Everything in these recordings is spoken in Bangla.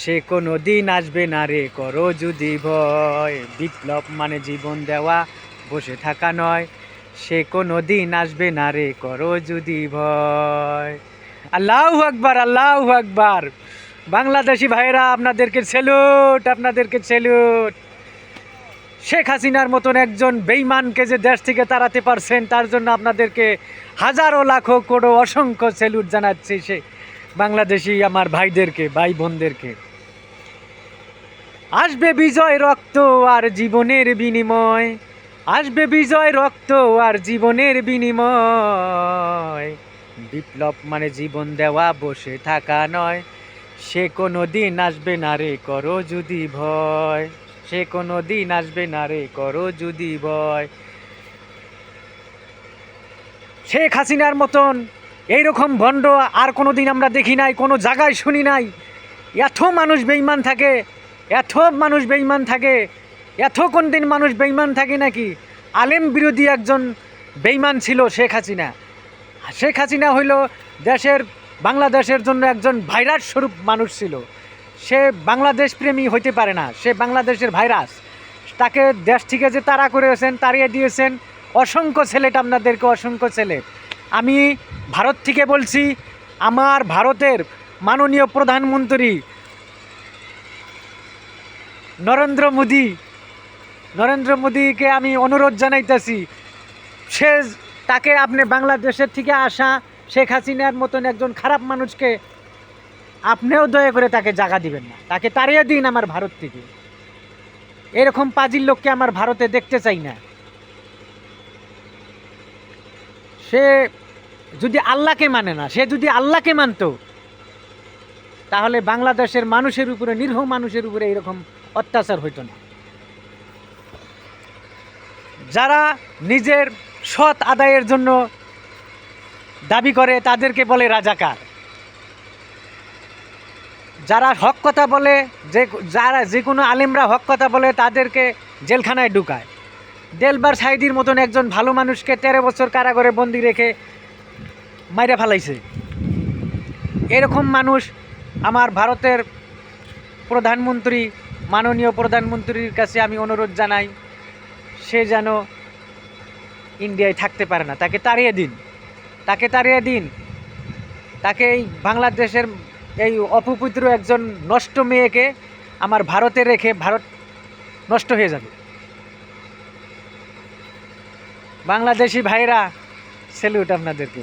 সে কোনো দিন আসবে না রে, করো যদি ভয়। বিপ্লব মানে জীবন দেওয়া, বসে থাকা নয়। সে কোনো দিন আসবে না রে, করো যদি ভয়। আল্লাহ আকবার আল্লাহ আকবার। বাংলাদেশি ভাইরা আপনাদেরকে সেলুট আপনাদেরকে সেলুট শেখ হাসিনার মতন একজন বেইমানকে যে দেশ থেকে তাড়াতে পারছেন, তার জন্য আপনাদেরকে হাজারো, লাখো, কোড়ো, অসংখ্য সেলুট জানাচ্ছি সে। বাংলাদেশি আমার ভাইদেরকে ভাই বোনদেরকে আসবে বিজয় রক্ত আর জীবনের বিনিময়, আসবে বিজয় রক্ত আর জীবনের বিনিময়। বিপ্লব মানে জীবন দেওয়া, বসে থাকা নয়। সে কোনো দিন আসবে না রে, করো যদি ভয়। সে কোনো দিন আসবে না রে, করো যদি ভয়। শেখ হাসিনার মতন এইরকম ভণ্ড আর কোনো দিন আমরা দেখি নাই, কোনো জায়গায় শুনি নাই। এত মানুষ বেইমান থাকে, এত মানুষ বেইমান থাকে, এত কোন দিন মানুষ বেইমান থাকে নাকি? আলেম বিরোধী একজন বেইমান ছিল শেখ হাসিনা। শেখ হাসিনা হইল দেশের, বাংলাদেশের জন্য একজন ভাইরাস স্বরূপ মানুষ ছিল। সে বাংলাদেশ প্রেমী হইতে পারে না, সে বাংলাদেশের ভাইরাস। তাকে দেশ থেকে যে তারা করেছেন, তাড়িয়ে দিয়েছেন, অসংখ্য ছেলেটা আপনাদেরকে, অসংখ্য ছেলে। আমি ভারত থেকে বলছি, আমার ভারতের মাননীয় প্রধানমন্ত্রী নরেন্দ্র মোদী, নরেন্দ্র মোদীকে আমি অনুরোধ জানাইতেছি, সে তাকে আপনি বাংলাদেশের থেকে আসা শেখ হাসিনার মতন একজন খারাপ মানুষকে আপনিও দয়া করে তাকে জায়গা দিবেন না। তাকে তাড়িয়ে দিন আমার ভারত থেকে। এরকম পাজির লোককে আমার ভারতে দেখতে চাই না। সে যদি আল্লাহকে মানে না, সে যদি আল্লাহকে মানতো, তাহলে বাংলাদেশের মানুষের উপরে, নিরীহ মানুষের উপরে এরকম অত্যাচার হইতো না। যারা নিজের সৎ আদায়ের জন্য দাবি করে, তাদেরকে বলে রাজাকার। যারা হক কথা বলে, যে, যারা যে কোনো আলেমরা হক কথা বলে, তাদেরকে জেলখানায় ঢুকায়। দেলবার সাইদির মতন একজন ভালো মানুষকে তেরো বছর কারাগারে বন্দি রেখে মাইরা ফেলাইছে। এরকম মানুষ আমার ভারতের প্রধানমন্ত্রী, মাননীয় প্রধানমন্ত্রীর কাছে আমি অনুরোধ জানাই, সে যেন ইন্ডিয়ায় থাকতে পারে না। তাকে তাড়িয়ে দিন। তাকে তাড়িয়ে দিন। তাকে এই বাংলাদেশের এই অপবিত্র একজন নষ্ট মেয়েকে আমার ভারতে রেখে ভারত নষ্ট হয়ে যাবে। বাংলাদেশি ভাইরা সেলুট আপনাদেরকে।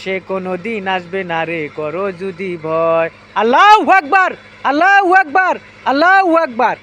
সে কোনো দিন আসবে না রে, করো যদি ভয়। আল্লাহ আকবার আল্লাহ আকবার আল্লাহ আকবার।